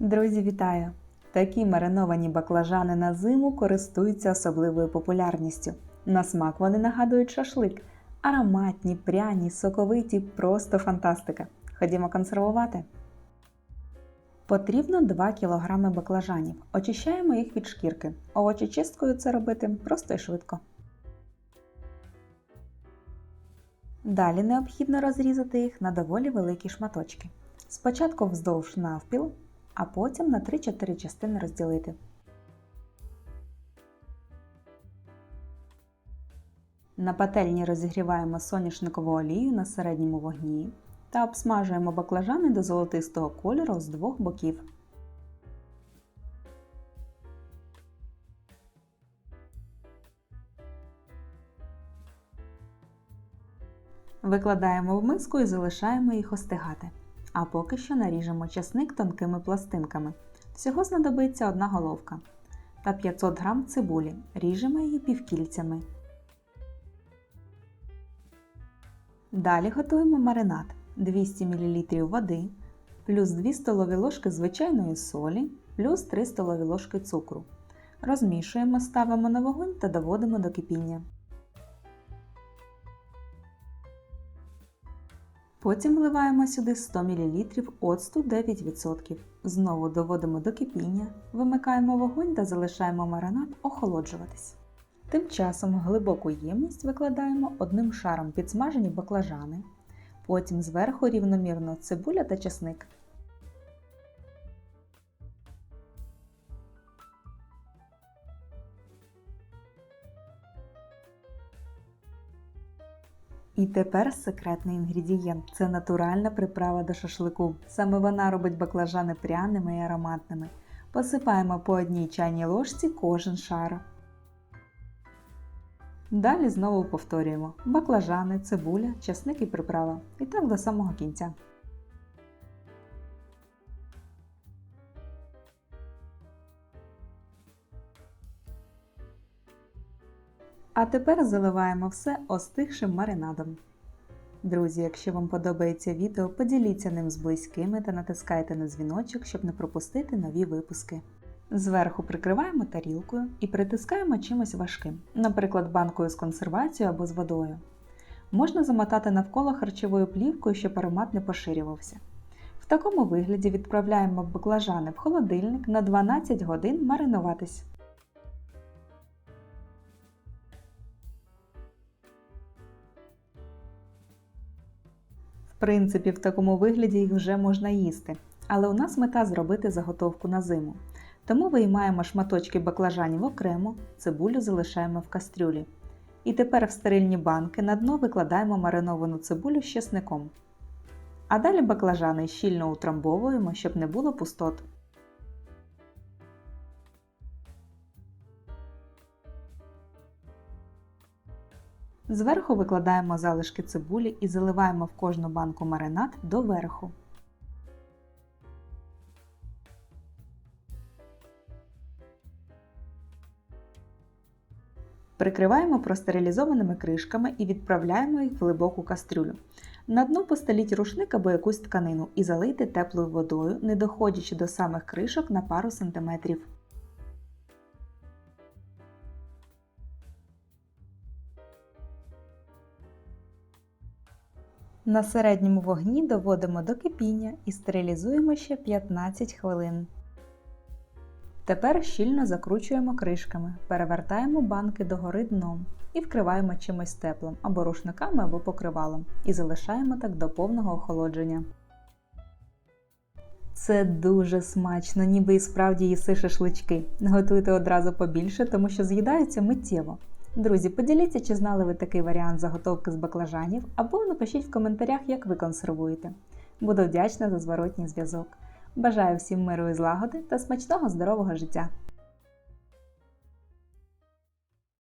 Друзі, вітаю! Такі мариновані баклажани на зиму користуються особливою популярністю. На смак вони нагадують шашлик. Ароматні, пряні, соковиті, просто фантастика. Ходімо консервувати. Потрібно 2 кг баклажанів. Очищаємо їх від шкірки. Овочечисткою це робити просто і швидко. Далі необхідно розрізати їх на доволі великі шматочки. Спочатку вздовж навпіл, а потім на 3-4 частини розділити. На пательні розігріваємо соняшникову олію на середньому вогні та обсмажуємо баклажани до золотистого кольору з двох боків. Викладаємо в миску і залишаємо їх остигати. А поки що наріжемо часник тонкими пластинками. Всього знадобиться одна головка та 500 г цибулі. Ріжемо її півкільцями. Далі готуємо маринад 200 мл води, плюс 2 столові ложки звичайної солі, плюс 3 столові ложки цукру. Розмішуємо, ставимо на вогонь та доводимо до кипіння. Потім вливаємо сюди 100 мл оцту 9%. Знову доводимо до кипіння, вимикаємо вогонь та залишаємо маринад охолоджуватись. Тим часом глибоку ємність викладаємо одним шаром підсмажені баклажани, потім зверху рівномірно цибуля та часник. І тепер секретний інгредієнт це натуральна приправа до шашлику. Саме вона робить баклажани пряними і ароматними. Посипаємо по одній чайній ложці кожен шар. Далі знову повторюємо баклажани, цибуля, часник і приправа. І так до самого кінця. А тепер заливаємо все остигшим маринадом. Друзі, якщо вам подобається відео, поділіться ним з близькими та натискайте на дзвіночок, щоб не пропустити нові випуски. Зверху прикриваємо тарілкою і притискаємо чимось важким, наприклад, банкою з консервацією або з водою. Можна замотати навколо харчовою плівкою, щоб аромат не поширювався. В такому вигляді відправляємо баклажани в холодильник на 12 годин маринуватись. Принципі, в такому вигляді їх вже можна їсти, але у нас мета зробити заготовку на зиму. Тому виймаємо шматочки баклажанів окремо, цибулю залишаємо в кастрюлі. І тепер в стерильні банки на дно викладаємо мариновану цибулю з чесником. А далі баклажани щільно утрамбовуємо, щоб не було пустот. Зверху викладаємо залишки цибулі і заливаємо в кожну банку маринад до верху. Прикриваємо простерилізованими кришками і відправляємо їх в глибоку кастрюлю. На дно постеліть рушник або якусь тканину і залийте теплою водою, не доходячи до самих кришок на пару сантиметрів. На середньому вогні доводимо до кипіння і стерилізуємо ще 15 хвилин. Тепер щільно закручуємо кришками, перевертаємо банки догори дном і вкриваємо чимось теплим або рушниками або покривалом і залишаємо так до повного охолодження. Це дуже смачно, ніби і справді їси шашлички. Готуйте одразу побільше, тому що з'їдаються миттєво. Друзі, поділіться, чи знали ви такий варіант заготовки з баклажанів, або напишіть в коментарях, як ви консервуєте. Буду вдячна за зворотній зв'язок. Бажаю всім миру і злагоди та смачного здорового життя!